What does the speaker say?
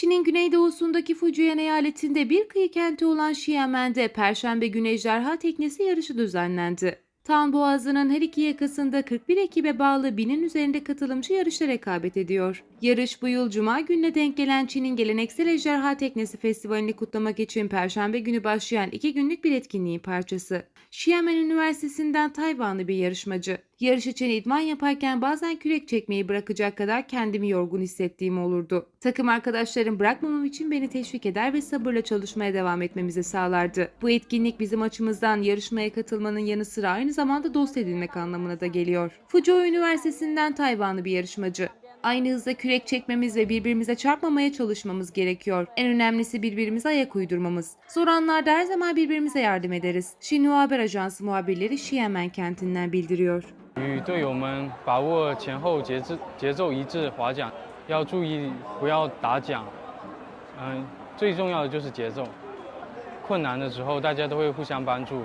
Çin'in güneydoğusundaki Fujian eyaletinde bir kıyı kenti olan Xiamen'de Perşembe günü ejderha teknesi yarışı düzenlendi. Tan Boğazı'nın her iki yakasında 41 ekibe bağlı binin üzerinde katılımcı yarışta rekabet ediyor. Yarış bu yıl Cuma gününe denk gelen Çin'in geleneksel ejderha teknesi festivalini kutlamak için Perşembe günü başlayan iki günlük bir etkinliğin parçası. Xiamen Üniversitesi'nden Tayvanlı bir yarışmacı. Yarış için idman yaparken bazen kürek çekmeyi bırakacak kadar kendimi yorgun hissettiğim olurdu. Takım arkadaşlarım bırakmamam için beni teşvik eder ve sabırla çalışmaya devam etmemizi sağlardı. Bu etkinlik bizim açımızdan yarışmaya katılmanın yanı sıra aynı zamanda dost edinmek anlamına da geliyor. Fuzhou Üniversitesi'nden Tayvanlı bir yarışmacı Aynı hızda kürek çekmemiz ve birbirimize çarpmamaya çalışmamız gerekiyor. En önemlisi birbirimize ayak uydurmamız. Zor anlarda her zaman birbirimize yardım ederiz. Xinhua Haber Ajansı muhabirleri Xiamen kentinden bildiriyor. 与队友们把握前后节制节奏一致划桨，要注意不要打桨。嗯，最重要的就是节奏。困难的时候，大家都会互相帮助，